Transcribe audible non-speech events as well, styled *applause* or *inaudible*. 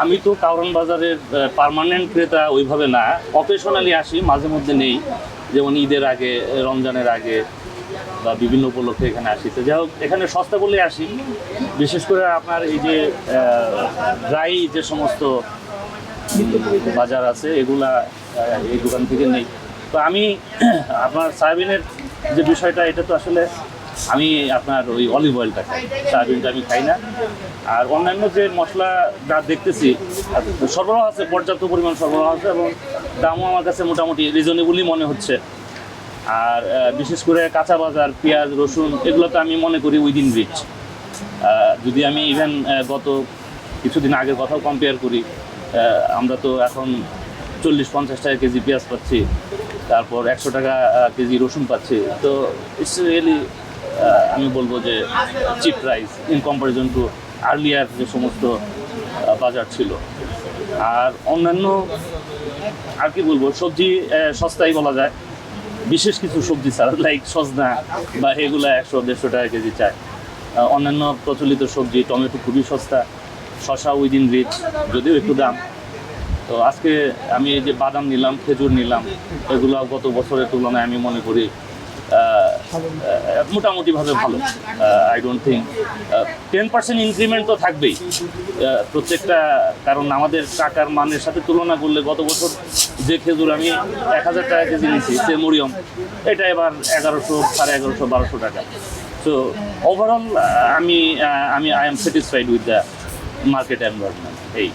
আমি তো কারণ বাজারের পার্মানেন্ট ক্রেতা ওইভাবে না। অকেশনালি আসি, মাঝে মধ্যে নেই। যেমন ঈদের আগে, রমজানের আগে বা বিভিন্ন উপলক্ষে এখানে আসি। তো যাই হোক, এখানে সস্তা বলে আসি। বিশেষ করে আপনার এই যে ড্রাই যে সমস্ত বাজার আছে, এগুলা এই দোকান থেকে নেই। তো আমি, *clears throat* আপনার সয়াবিনের যে বিষয়টা, এটা তো আসলে আমি আপনার ওই অলিভ অয়েলটা খাই। সয়াবিনটা আমি খাই না। আর অন্যান্য যে মশলা যা দেখতেছি সরবরাহ আছে, পর্যাপ্ত পরিমাণ সরবরাহ আছে এবং দামও আমার কাছে মোটামুটি রিজনেবলই মনে হচ্ছে। আর বিশেষ করে কাঁচা বাজার, পেঁয়াজ, রসুন, এগুলো তো আমি মনে করি উইদিন রিচ যদি আমি ইভেন গত কিছুদিন আগের কথাও কম্পেয়ার করি আমরা তো এখন চল্লিশ পঞ্চাশ টাকা কেজি পেঁয়াজ পাচ্ছি, তারপর একশো টাকা কেজি রসুন পাচ্ছি, তো ইটস রিয়েলি আমি বলব যে cheap price in comparison to earlier যে সমস্ত বাজার ছিল। আর অন্যান্য আর কি বলব সবজি আহ, সস্তাই বলা যায়। বিশেষ কিছু সবজি ছাড়া লাইক সজনা বা এগুলা একশো দেড়শো টাকা কেজি চায়। অন্যান্য প্রচলিত সবজি টমেটো খুবই সস্তা শশা উইদিন রিচ যদিও একটু দাম। তো আজকে আমি এই যে বাদাম নিলাম খেজুর নিলাম এগুলো গত বছরের তুলনায় আমি মনে করি মোটামুটিভাবে ভালো। I don't think ten percent increment তো থাকবেই। প্রত্যেকটা, কারণ আমাদের টাকার মানের সাথে তুলনা করলে গত বছর যে খেজুর আমি এক হাজার টাকা কেজি নিয়েছি সে মরিয়ম, এটা এবার এগারোশো, সাড়ে এগারোশো, বারোশো টাকা। সো ওভারঅল আমি আমি I am satisfied with the market environment এই।